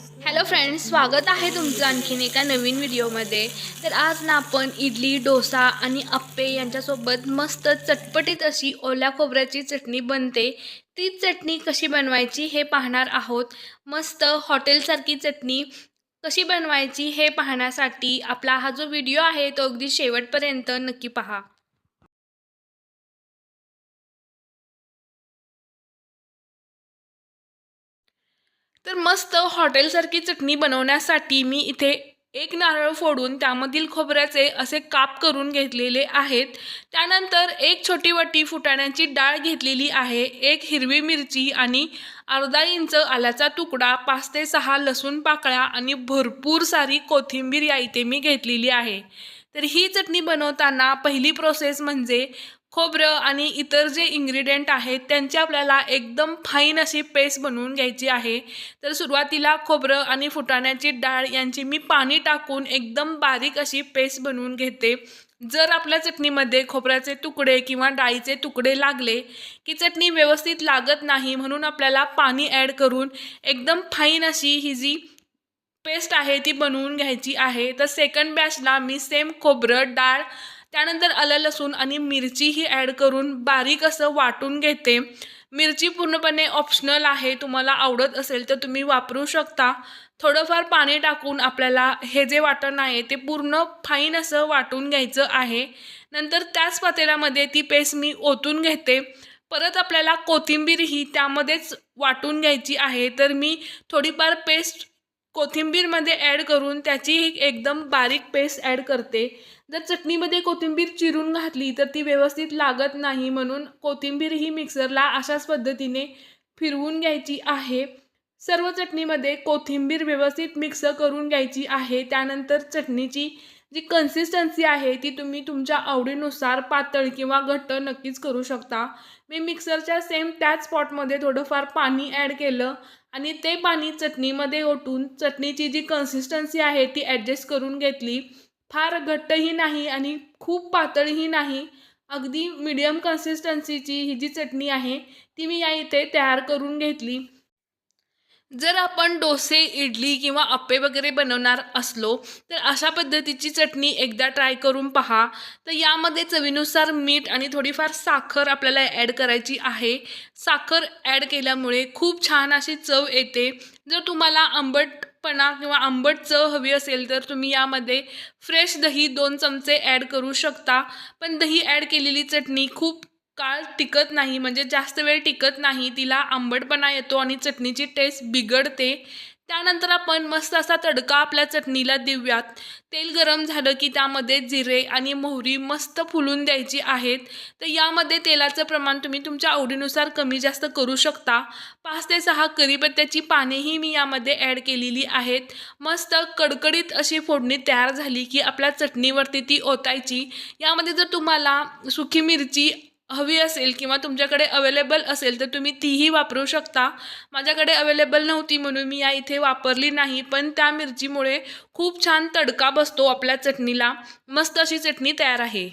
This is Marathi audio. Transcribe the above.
हॅलो फ्रेंड्स स्वागत आहे तुमचं आणखीन एका नवीन व्हिडिओमध्ये. तर आज ना आपण इडली डोसा आणि अप्पे यांच्यासोबत मस्त चटपटीत अशी ओल्या खोबऱ्याची चटणी बनते. ती चटणी कशी बनवायची हे पाहणार आहोत. मस्त हॉटेलसारखी चटणी कशी बनवायची हे पाहण्यासाठी आपला हा जो व्हिडिओ आहे तो अगदी शेवटपर्यंत नक्की पहा. तर मस्त हॉटेलसारखी चटणी बनवण्यासाठी मी इथे एक नारळ फोडून त्यामधील खोबऱ्याचे असे काप करून घेतलेले आहेत. त्यानंतर एक छोटी वाटी फुटाण्याची डाळ घेतलेली आहे एक हिरवी मिरची आणि अर्धा इंच आल्याचा तुकडा पाच ते सहा लसूण पाकळ्या आणि भरपूर सारी कोथिंबीर या इथे मी घेतलेली आहे. तर ही चटणी बनवताना पहिली प्रोसेस म्हणजे खोबरं आणि इतर जे इन्ग्रेडियंट आहेत त्यांची आपल्याला एकदम फाईन अशी पेस्ट बनवून घ्यायची आहे. तर सुरुवातीला खोबरं आणि फुटाण्याची डाळ यांची मी पाणी टाकून एकदम बारीक अशी पेस्ट बनवून घेते. जर आपल्या चटणीमध्ये खोबऱ्याचे तुकडे किंवा डाळीचे तुकडे लागले की चटणी व्यवस्थित लागत नाही म्हणून आपल्याला पाणी ॲड करून एकदम फाईन अशी ही जी पेस्ट आहे ती बनवून घ्यायची आहे. तर सेकंड बॅचला मी सेम खोबरं डाळ त्यानंतर आलं लसूण आणि मिरचीही ॲड करून बारीक असं वाटून घेते. मिरची पूर्णपणे ऑप्शनल आहे. तुम्हाला आवडत असेल तर तुम्ही वापरू शकता. थोडंफार पाणी टाकून आपल्याला हे जे वाटण आहे ते पूर्ण फाईन असं वाटून घ्यायचं आहे. नंतर त्याच पातेल्यामध्ये ती पेस्ट मी ओतून घेते. परत आपल्याला कोथिंबीरही त्यामध्येच वाटून घ्यायची आहे. तर मी थोडीफार पेस्ट कोथिंबीरमध्ये ॲड करून त्याची एकदम बारीक पेस्ट ॲड करते. जर चटणीमध्ये कोथिंबीर चिरून घातली तर ती व्यवस्थित लागत नाही म्हणून कोथिंबीर ही मिक्सरला अशाच पद्धतीने फिरवून घ्यायची आहे. सर्व चटणीमध्ये कोथिंबीर व्यवस्थित मिक्स करून घ्यायची आहे. त्यानंतर चटणीची जी कन्सिस्टन्सी आहे ती तुम्ही तुमच्या आवडीनुसार पातळ किंवा घट्ट नक्कीच करू शकता. मी मिक्सरच्या सेम त्याच स्पॉटमध्ये थोडंफार पाणी ॲड केलं आणि ते पाणी चटणीमध्ये ओतून चटणीची जी कन्सिस्टन्सी आहे ती ॲडजस्ट करून घेतली. फार घट्टही नाही आणि खूप पातळही नाही. अगदी मीडियम कन्सिस्टन्सीची ही जी चटणी आहे ती मी या इथे तयार करून घेतली. जर आपण डोसे इडली किंवा अप्पे वगैरे बनवणार असलो तर अशा पद्धतीची चटणी एकदा ट्राय करून पहा. तर यामध्ये चवीनुसार मीठ आणि थोडीफार साखर आपल्याला ॲड करायची आहे. साखर ॲड केल्यामुळे खूप छान अशी चव येते. जर तुम्हाला आंबटपणा किंवा आंबट चव हवी असेल तर तुम्ही यामध्ये फ्रेश दही दोन चमचे ॲड करू शकता. पण दही ॲड केलेली चटणी खूप काळ टिकत नाही म्हणजे जास्त वेळ टिकत नाही तिला आंबटपणा येतो आणि चटणीची टेस्ट बिघडते. त्यानंतर आपण मस्त असा तडका आपल्या चटणीला देऊयात. तेल गरम झालं की त्यामध्ये जिरे आणि मोहरी मस्त फुलून द्यायची आहेत. तर यामध्ये तेलाचं प्रमाण तुम्ही तुमच्या आवडीनुसार कमी जास्त करू शकता. पाच ते सहा करीपत्त्याची पानेही मी यामध्ये ॲड केलेली आहेत. मस्त कडकडीत अशी फोडणी तयार झाली की आपल्या चटणीवरती ती ओतायची. यामध्ये जर तुम्हाला सुकी मिरची हवी असेल किंवा तुमच्याकडे अवेलेबल असेल तर तुम्ही तीही वापरू शकता. माझ्याकडे अवेलेबल नव्हती म्हणून मी या इथे वापरली नाही पण त्या मिरचीमुळे खूप छान तडका बसतो आपल्या चटणीला. मस्त अशी चटणी तयार आहे.